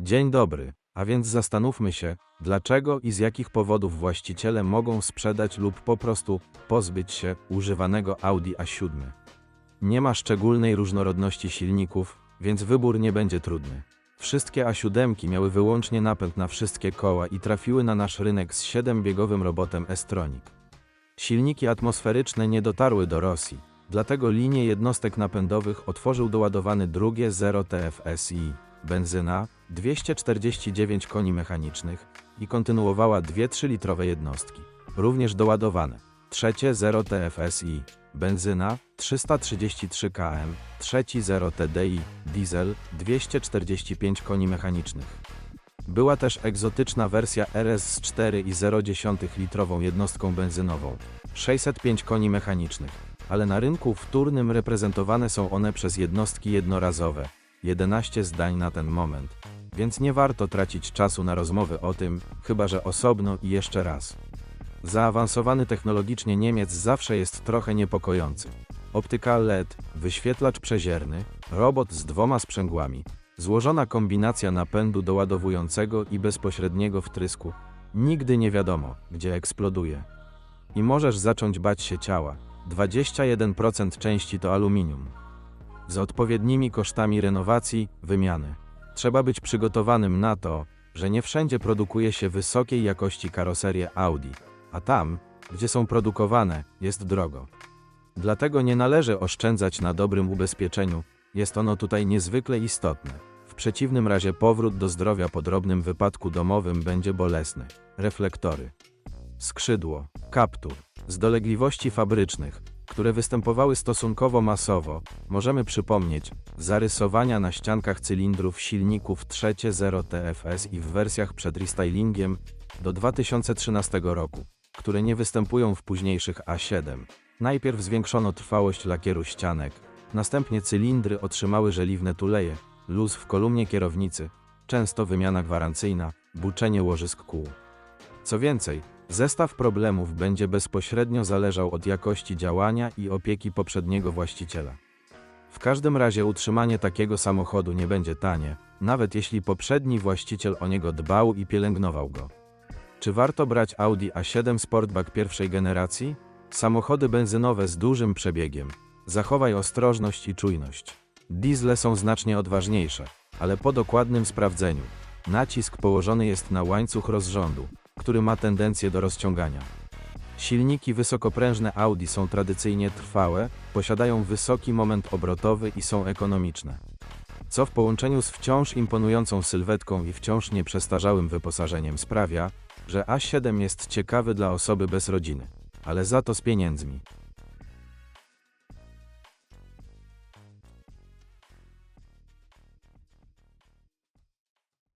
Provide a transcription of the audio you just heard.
Dzień dobry. A więc zastanówmy się, dlaczego i z jakich powodów właściciele mogą sprzedać lub po prostu pozbyć się używanego Audi A7. Nie ma szczególnej różnorodności silników, więc wybór nie będzie trudny. Wszystkie A7 miały wyłącznie napęd na wszystkie koła i trafiły na nasz rynek z 7-biegowym robotem S-Tronic. Silniki atmosferyczne nie dotarły do Rosji, dlatego linię jednostek napędowych otworzył doładowany drugie 0 TFSI, benzyna, 249 koni mechanicznych i kontynuowała dwie 3-litrowe jednostki, również doładowane. Trzecie 0 TFSI, benzyna, 333 km, trzeci 0 TDI, diesel, 245 koni mechanicznych. Była też egzotyczna wersja RS z 4,0 litrową jednostką benzynową, 605 koni mechanicznych, ale na rynku wtórnym reprezentowane są one przez jednostki jednorazowe. 11 zdań na ten moment, więc nie warto tracić czasu na rozmowy o tym, chyba że osobno i jeszcze raz. Zaawansowany technologicznie Niemiec zawsze jest trochę niepokojący. Optyka LED, wyświetlacz przezierny, robot z dwoma sprzęgłami, złożona kombinacja napędu doładowującego i bezpośredniego wtrysku. Nigdy nie wiadomo, gdzie eksploduje. I możesz zacząć bać się ciała. 21% części to aluminium. Z odpowiednimi kosztami renowacji, wymiany. Trzeba być przygotowanym na to, że nie wszędzie produkuje się wysokiej jakości karoserie Audi, a tam, gdzie są produkowane, jest drogo. Dlatego nie należy oszczędzać na dobrym ubezpieczeniu, jest ono tutaj niezwykle istotne. W przeciwnym razie powrót do zdrowia po drobnym wypadku domowym będzie bolesny. Reflektory. Skrzydło, kaptur. Z dolegliwości fabrycznych, które występowały stosunkowo masowo, możemy przypomnieć zarysowania na ściankach cylindrów silników trzecie 0 TFS i w wersjach przed restylingiem do 2013 roku, które nie występują w późniejszych A7. Najpierw zwiększono trwałość lakieru ścianek, następnie cylindry otrzymały żeliwne tuleje, luz w kolumnie kierownicy, często wymiana gwarancyjna, buczenie łożysk kół. Co więcej, zestaw problemów będzie bezpośrednio zależał od jakości działania i opieki poprzedniego właściciela. W każdym razie utrzymanie takiego samochodu nie będzie tanie, nawet jeśli poprzedni właściciel o niego dbał i pielęgnował go. Czy warto brać Audi A7 Sportback pierwszej generacji? Samochody benzynowe z dużym przebiegiem. Zachowaj ostrożność i czujność. Diesle są znacznie odważniejsze, ale po dokładnym sprawdzeniu. Nacisk położony jest na łańcuch rozrządu, który ma tendencję do rozciągania. Silniki wysokoprężne Audi są tradycyjnie trwałe, posiadają wysoki moment obrotowy i są ekonomiczne. Co w połączeniu z wciąż imponującą sylwetką i wciąż nieprzestarzałym wyposażeniem sprawia, że A7 jest ciekawy dla osoby bez rodziny, ale za to z pieniędzmi.